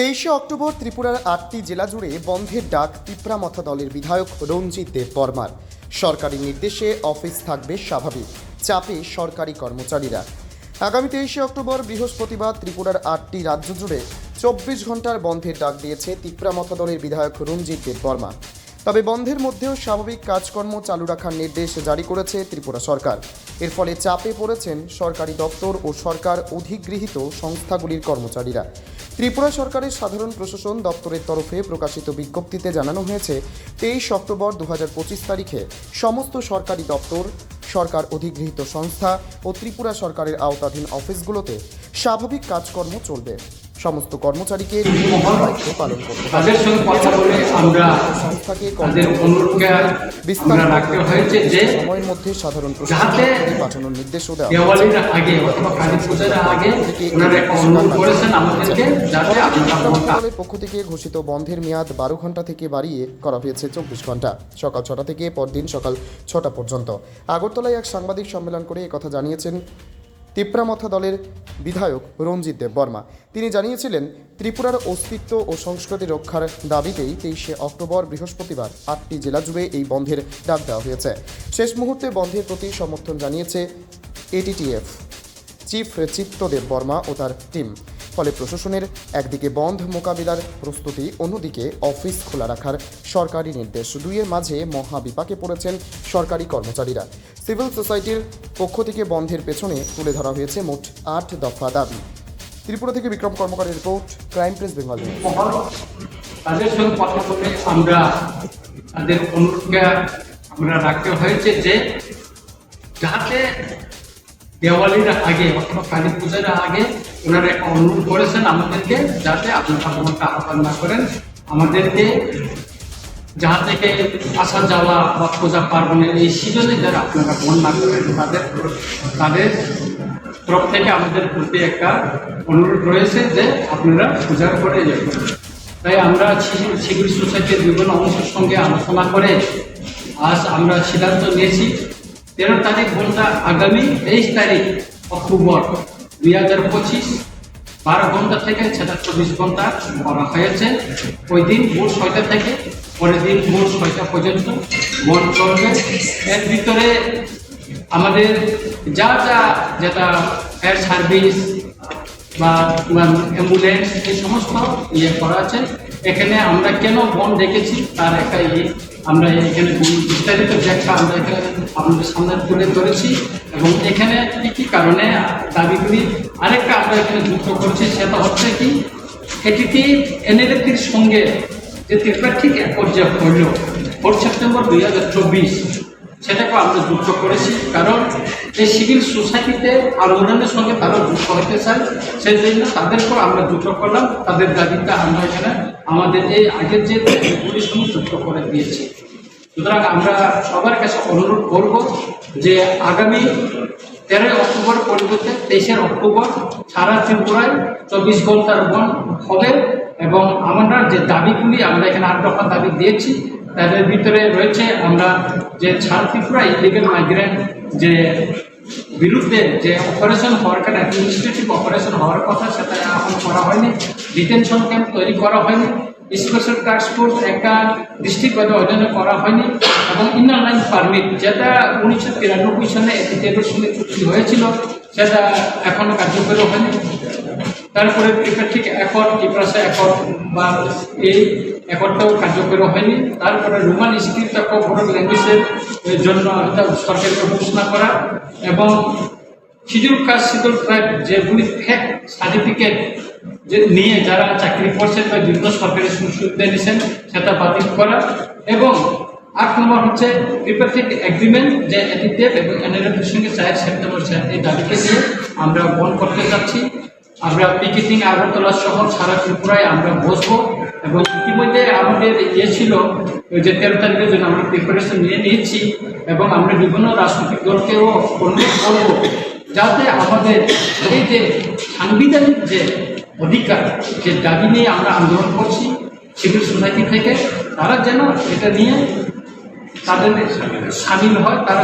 তেইশে অক্টোবর ত্রিপুরার আটটি জেলা জুড়ে বন্ধের ডাক তিপ্রামথা দলের বিধায়ক রঞ্জিত দেব বর্মার। সরকারি নির্দেশে অফিস থাকবে স্বাভাবিক, চাপে সরকারি কর্মচারীরা। আগামী তেইশে অক্টোবর বৃহস্পতিবার ত্রিপুরার আটটি রাজ্য জুড়ে চব্বিশ ঘণ্টার বন্ধের ডাক দিয়েছে তিপ্রামথা দলের বিধায়ক রঞ্জিত দেব বর্মা। তবে বন্ধের মধ্যেও স্বাভাবিক কাজকর্ম চালু রাখার নির্দেশ জারি করেছে ত্রিপুরা সরকার। এর ফলে চাপে পড়েছেন সরকারি দপ্তর ও সরকার অধিগৃহীত সংস্থাগুলির কর্মচারীরা। ত্রিপুরা সরকারের সাধারণ প্রশাসন দপ্তরের তরফে প্রকাশিত বিজ্ঞপ্তিতে জানানো হয়েছে, তেইশ অক্টোবর দু হাজার পঁচিশ তারিখে সমস্ত সরকারি দপ্তর, সরকার অধিগৃহীত সংস্থা ও ত্রিপুরা সরকারের আওতাধীন অফিসগুলোতে স্বাভাবিক কাজকর্ম চলবে। সমস্ত কর্মচারীকে দায়িত্ব পালন করতে হবে। সংস্থাকে সময়ের মধ্যে সাধারণ যাতে প্রশাসনকে পাঠানোর নির্দেশও দেওয়া পক্ষ থেকে ঘোষিত বন্ধের মেয়াদ বারো ঘণ্টা থেকে বাড়িয়ে করা হয়েছে চব্বিশ ঘণ্টা। সকাল ছটা থেকে পরদিন সকাল ছটা পর্যন্ত। আগরতলায় এক সাংবাদিক সম্মেলন করে একথা জানিয়েছেন তিপ্রামথা দলের বিধায়ক রঞ্জিত দেব বর্মা। তিনি জানিয়েছিলেন, ত্রিপুরার অস্তিত্ব ও সংস্কৃতি রক্ষার দাবিতেই তেইশে অক্টোবর বৃহস্পতিবার আটটি জেলা জুড়ে এই বন্ধের ডাক দেওয়া হয়েছে। শেষ মুহূর্তে বন্ধের প্রতি সমর্থন জানিয়েছে এটিটিএফ চিফ চিত্তদেব বর্মা ও তার টিম। ফলে প্রশাসনের একদিকে বন্ধ মোকাবিলার প্রস্তুতি, অন্যদিকে অফিস খোলা রাখার সরকারি নির্দেশ। দুইয়ের মাঝে মহাবিপাকে পড়েছেন সরকারি কর্মচারীরা। সিভিল সোসাইটির পক্ষ থেকে বন্ধের পেছনে তুলে ধরা হয়েছে মোট আট দফা দাবি। ত্রিপুরা থেকে বিক্রম কর্মকারের রিপোর্ট, ক্রাইম প্রেস বেঙ্গল। তাদের সঙ্গে কথা বলে আমরা তাদের আমরা রাখতে হয়েছে যে যাতে দেওয়ালির আগে অথবা কালী পূজার আগে ওনারা একটা অনুরোধ করেছেন আমাদেরকে যাতে আপনারা কোনোটা আহ্বান না করেন। আমাদেরকে যাহা থেকে আসা যাওয়া বা পূজা পার্বণের এই সিজনে যারা আপনারা মন না করেন, তাদের তাদের তরফ থেকে আমাদের প্রতি একটা অনুরোধ রয়েছে যে আপনারা পূজার করে যাবেন। তাই আমরা সিভিল সোসাইটির বিভিন্ন অংশের সঙ্গে আলোচনা করে আজ আমরা সিদ্ধান্ত নিয়েছি তেরো তারিখ বলতে আগামী তেইশ তারিখ অক্টোবর দুই হাজার পঁচিশ, বারো ঘণ্টা থেকে সেটা চব্বিশ ঘণ্টা করা হয়েছে। ওই দিন ভোর ছয়টা থেকে, পরের দিন ভোর ছয়টা পর্যন্ত বন চলবে। এর ভিতরে আমাদের যা যা যেটা ফায়ার সার্ভিস বা অ্যাম্বুলেন্স এই সমস্ত ইয়ে করা আছে। এখানে আমরা কেন বন রেখেছি তার একটা ইয়ে আমরা এখানে বিস্তারিত ব্যাখ্যা আমরা এখানে আপনাদের সামনে তুলে ধরেছি এবং এখানে কী কি কারণে দাবিগুলি আরেকটা আমরা এখানে যুক্ত করছি, সেটা হচ্ছে কি এটিটি এনএলএফির সঙ্গে যে ত্রিপুরা ঠিক এক পর্যায়ে হল ফোর সেপ্টেম্বর দুই হাজার চব্বিশ সেটাকে আমরা যুক্ত করেছি। কারণ এই সিভিল সোসাইটিতে আন্দোলনের সঙ্গে তারা যুক্ত হতে চায় সেই জন্য তাদেরকেও আমরা যুক্ত করলাম। তাদের দাবিটা আমরা এখানে আমাদের এই আগের যে দাবিগুলির সঙ্গে যুক্ত করে দিয়েছি। সুতরাং আমরা সবার কাছে অনুরোধ করব যে আগামী তেরোই অক্টোবর পরিবর্তে তেইশে অক্টোবর সারা ত্রিপুরায় চব্বিশ ঘণ্টার বন হবে এবং আমরা যে দাবিগুলি আমরা এখানে আট দফা দাবি দিয়েছি তাদের ভিতরে রয়েছে আমরা যে ছাড় ত্রিপুরা ইলিগেল মাইগ্রেন্ট যে বিরুদ্ধে যে অপারেশন হওয়ার কথা অ্যাডমিনিস্ট্রেটিভ অপারেশন হওয়ার কথা সেটা এখন করা হয়নি। ডিটেনশন ক্যাম্প তৈরি করা হয়নি। স্পেশাল টাস্ক ফোর্স একটা ডিস্ট্রিক্ট ওয়াইজ অর্জনে করা হয়নি এবং ইনার লাইন পারমিট যেটা উনিশশো তিরানব্বই সালে এটিএফের সঙ্গে চুক্তি হয়েছিল, সেটা এখনও কার্যকরী হয়নি। তারপরে ঠিক অ্যাকর্ড টিপ্রাসা অ্যাকর্ড বা এই অ্যাকর্ডটাও কার্যকরী হয়নি। তারপরে রোমান স্ক্রিপ্ট বোর্ড ল্যাঙ্গুয়েজের জন্য সরকারকে ঘোষণা করা এবং শিডিউল কাস্ট শিডিউল ট্রাইব যেগুলি ফেক সার্টিফিকেট যে নিয়ে যারা চাকরি করছেন বা বিভিন্ন সরকারি সুযোগ সুবিধা নিচ্ছেন সেটা বাতিল করা এবং আট নম্বর হচ্ছে ত্রিপাক্ষিক এগ্রিমেন্ট যে এটিএফ এবং এনএলএফের সঙ্গে চার সেপ্টেম্বর এই দাবিকে নিয়ে আমরা বন্ধ করতে যাচ্ছি। আমরা পিকেটিং আগরতলা শহর সারা ত্রিপুরায় আমরা বসবো এবং ইতিমধ্যে আমাদের ইয়ে ছিল যে তেরো তারিখের জন্য আমরা প্রিপারেশন নিয়ে নিয়েছি এবং আমরা বিভিন্ন রাজনৈতিক দলকেও অনুরোধ করব যাতে আমাদের এই যে সাংবিধানিক যে অধিকার, যে দাবি নিয়ে আমরা আন্দোলন করছি সিভিল সোসাইটি থেকে, তারা যেন এটা নিয়ে তাদের সামিল হয়, তারা